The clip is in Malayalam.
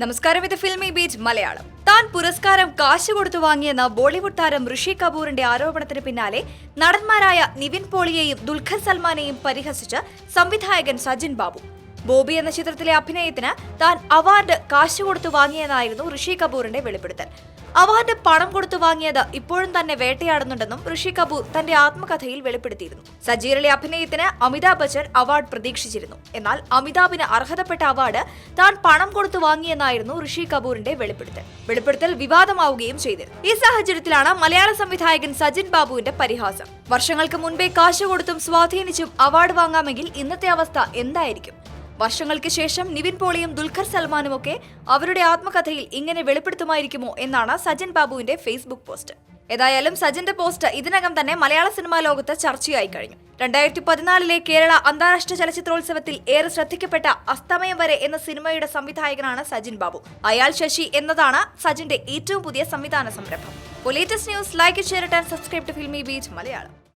നമസ്കാരം ഇത് ഫിൽമി ബീച്ച് മലയാളം. താൻ പുരസ്കാരം കാശ് കൊടുത്തു വാങ്ങിയെന്ന ബോളിവുഡ് താരം ഋഷി കപൂറിന്റെ ആരോപണത്തിന് പിന്നാലെ നടന്മാരായ നിവിൻ പോളിയെയും ദുൽഖർ സൽമാനെയും പരിഹസിച്ച് സംവിധായകൻ സജിൻ ബാബു. ബോബി എന്ന ചിത്രത്തിലെ അഭിനയത്തിന് താൻ അവാർഡ് കാശ് കൊടുത്തു വാങ്ങിയതായിരുന്നു ഋഷി കപൂറിന്റെ വെളിപ്പെടുത്തൽ. അവാർഡ് പണം കൊടുത്തു വാങ്ങിയത് ഇപ്പോഴും തന്നെ വേട്ടയാടുന്നുണ്ടെന്നും ഋഷി കപൂർ തന്റെ ആത്മകഥയിൽ വെളിപ്പെടുത്തിയിരുന്നു. സജീറിലെ അഭിനയത്തിന് അമിതാഭ് ബച്ചൻ അവാർഡ് പ്രതീക്ഷിച്ചിരുന്നു. എന്നാൽ അമിതാഭിന് അർഹതപ്പെട്ട അവാർഡ് താൻ പണം കൊടുത്തു വാങ്ങിയെന്നായിരുന്നു ഋഷി കപൂറിന്റെ വെളിപ്പെടുത്തൽ. വെളിപ്പെടുത്തൽ വിവാദമാവുകയും ചെയ്തിരുന്നു. ഈ സാഹചര്യത്തിലാണ് മലയാള സംവിധായകൻ സജിൻ ബാബുവിന്റെ പരിഹാസം. വർഷങ്ങൾക്ക് മുൻപേ കാശ് കൊടുത്തും സ്വാധീനിച്ചും അവാർഡ് വാങ്ങാമെങ്കിൽ ഇന്നത്തെ അവസ്ഥ എന്തായിരിക്കും? വർഷങ്ങൾക്ക് ശേഷം നിവിൻ പോളിയും ദുൽഖർ സൽമാനും ഒക്കെ അവരുടെ ആത്മകഥയിൽ ഇങ്ങനെ വെളിപ്പെടുത്തുമായിരിക്കുമോ എന്നാണ് സജൻ ബാബുവിന്റെ ഫേസ്ബുക്ക് പോസ്റ്റ്. ഏതായാലും സജന്റെ പോസ്റ്റ് ഇതിനകം തന്നെ മലയാള സിനിമാ ലോകത്ത് ചർച്ചയായി കഴിഞ്ഞു. രണ്ടായിരത്തി പതിനാലിലെ കേരള അന്താരാഷ്ട്ര ചലച്ചിത്രോത്സവത്തിൽ ഏറെ ശ്രദ്ധിക്കപ്പെട്ട അസ്തമയം വരെ എന്ന സിനിമയുടെ സംവിധായകനാണ് സജിൻ ബാബു. അയാൾ ശശി എന്നതാണ് സജിന്റെ ഏറ്റവും പുതിയ സംവിധാന സംരംഭം. Latest news like share and subscribe to Filmibeat Malayalam